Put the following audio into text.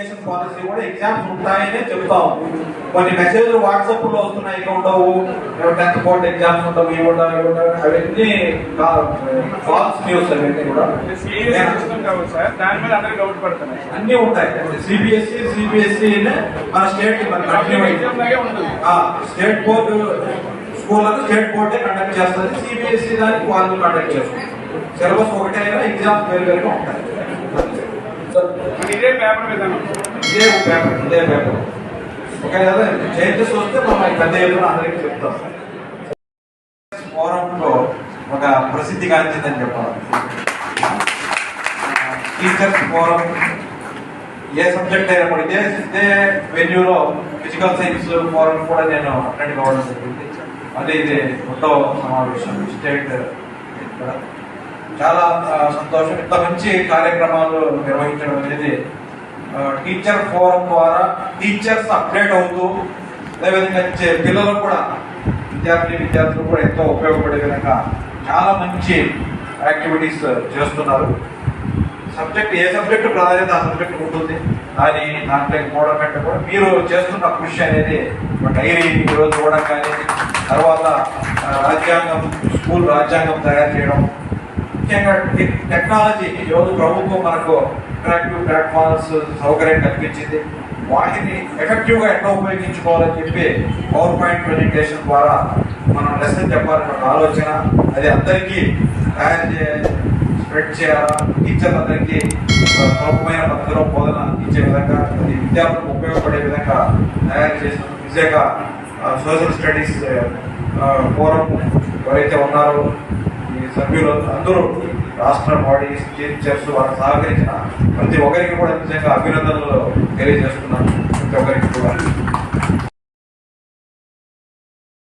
Policy కూడా exams ఉంటాయనే చెప్తాం. కొన్ని మెసేజ్లు వాట్సాప్లో వస్తున్నాయి ఇక ఉండవు. టెన్త్ బోర్డ్ ఎగ్జామ్స్ ఉండవు ఇవి ఉండవు అవన్నీ ఫాల్స్ న్యూస్ అవన్నీ కూడా. అన్ని ఉంటాయి. సిబిఎస్ఈ సిబిఎస్ఈ మన state state board school state బోర్డే conduct చేస్తుంది. సిబిఎస్ఈ దానికి వాళ్ళు కండక్ట్ చేస్తుంది సిలబస్ ఒకటే అయినా ఎగ్జామ్స్ వేరు వేరుగా ఉంటాయి. ఇదే పేపర్ మీద ఇదే పేపర్ ఇదే పేపర్. ఓకే కదా? చేంజెస్ వస్తే మనం పెద్ద ఎదురు అందరికీ చెప్తాం. ఫోరంలో ఒక ప్రసిద్ధి గాంచిందని చెప్పాలి. టీచర్స్ ఫోరం ఏ సబ్జెక్ట్ అయినా కూడా ఇదే ఇదే వెన్యూలో ఫిజికల్ సైన్స్ ఫోరం కూడా నేను అటెండ్ కావడం జరిగింది. అదే ఇది మొత్తం సమావేశం స్టేట్ ఇక్కడ. చాలా సంతోషం. ఇంత మంచి కార్యక్రమాలు నిర్వహించడం అనేది టీచర్ ఫోరం ద్వారా టీచర్స్ అప్డేట్ అవుతూ అదేవిధంగా పిల్లలకు కూడా విద్యార్థి విద్యార్థులు కూడా ఎంతో ఉపయోగపడే విధంగా చాలా మంచి యాక్టివిటీస్ చేస్తున్నారు. సబ్జెక్ట్ ఏ సబ్జెక్ట్ ప్రాధాన్యత ఆ సబ్జెక్ట్ ఉంటుంది. దాని దాంట్లో ఇంపార్టెంట్ కూడా మీరు చేస్తున్న కృషి అనేది డైరీ ఈరోజు చూడడం కానీ తర్వాత రాజ్యాంగం స్కూల్ రాజ్యాంగం తయారు చేయడం ముఖ్యంగా టెక్నాలజీ ఈరోజు ప్రభుత్వం మనకు అట్రాక్టివ్ ప్లాట్ఫామ్స్ సౌకర్యం కల్పించింది. వాటిని ఎఫెక్టివ్గా ఎట్లా ఉపయోగించుకోవాలని చెప్పి పవర్ పాయింట్ ప్రజెంటేషన్ ద్వారా మనం లెసన్ చెప్పాలన్న ఆలోచన. అది అందరికీ తయారు చేయాలి స్ప్రెడ్ చేయాలా? టీచర్లందరికీ సులభమైన పద్ధతిలో బోధన ఇచ్చే విధంగా అది విద్యార్థులకు ఉపయోగపడే విధంగా తయారు చేసిన విజయగా సోషల్ స్టడీస్ ఫోరం ఎవరైతే ఉన్నారో ఈ సభ్యులు అందరూ రాష్ట్ర బాడీ స్టేట్ చర్చ్ వాళ్ళకి సహకరించిన ప్రతి ఒక్కరికి కూడా నిజంగా అభినందనలు తెలియజేస్తున్నాను.